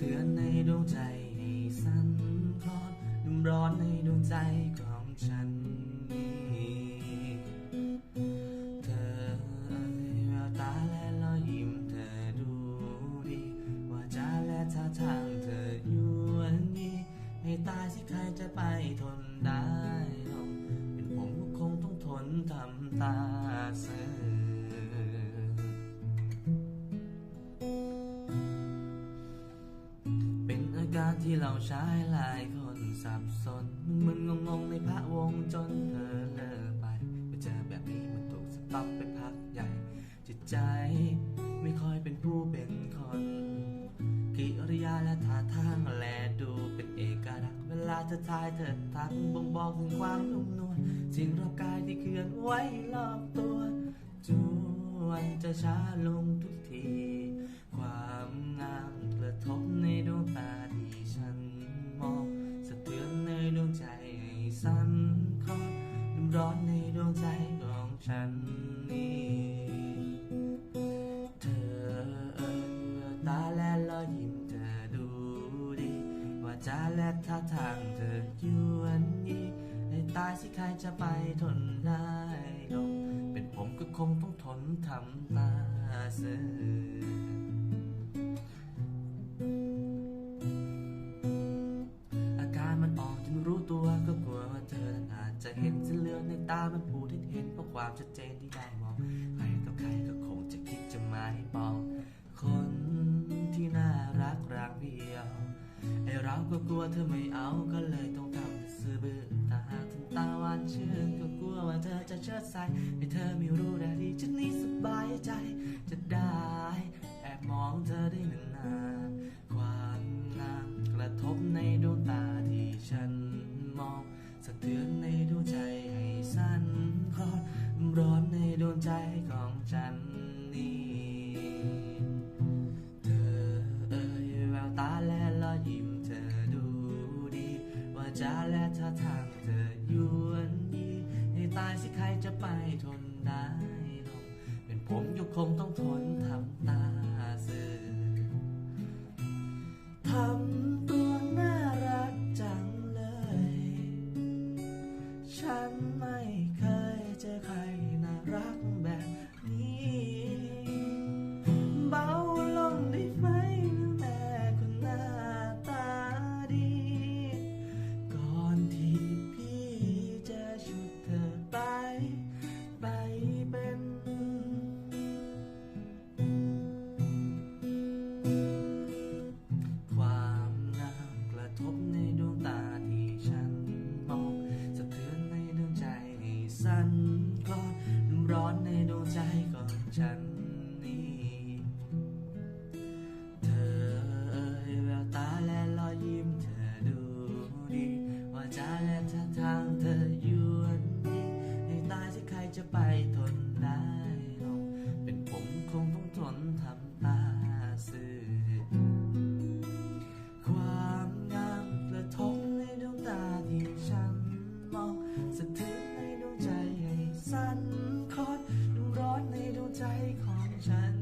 เทือนในดวงใจให้สั่นคลอนนุ่มร้อนในดวงใจของฉันนี่เธอเอ่ยแววตาและรอยยิ้มเธอดูดีว่าจาและท่าทางเธออยู่อันนี้ให้ตายสิใครจะไปทนได้ลงเป็นผมก็คงต้องทนทำตาเสือ ที่เราใช้หลายคนสับสน มึนงงๆในพระวงจนเธอเลอไปไปเจอแบบนี้มันถูกสต็อปไปพักใหญ่ จิตใจไม่ค่อยเป็นผู้เป็นคน กิริยาและท่าทางแลดูเป็นเอกลักษณ์เวลาเธอทายเธอทักบ่งบอกถึงความนุ่มนวลสิ่งรอบกายที่เคลื่อนไหวรอบตัวจวนจะช้าลงทุกที ความงามกระทบ นนี่เธอเอ่ยตาและรอยยิ้มเธอดูดี ว่าจาและท่าทางเธออยู่อันนี้ให้ตายสิใครจะไปทนได้ลงเป็นผมก็คงต้องทนทำตาเสืออาการมันออกจนรู้ตัวก็กลัวว่าเธอนั้นอาจจะเห็นเส้นเลือดในตามันผู ความชัดเจนที่ได้มองใครต่อใครก็คงจะคิดจะมาให้ปอง คนที่น่ารักรักเดียวไอเราก็กลัวเธอไม่เอาก็เลยต้องทำซื่อบื้อตาถึงตาหวานชื่นก็กลัวว่าเธอจะเชิดใส่ให้เธอไม่รู้ได้ดีฉันนี่สบายใจจะได้แอบมองเธอได้นานๆความงามกระทบในดวงตาที่ฉันมองสะเทือนในดวงใจ ใจของฉันนี้ เธอเอ่ยแววตาและรอยยิ้มเธอดูดี ว่าจาและท่าทางเธออยู่อันนี้ให้ตายสิใครจะไปทนได้ลงเป็นผมยุคคงต้องทน ใจของฉัน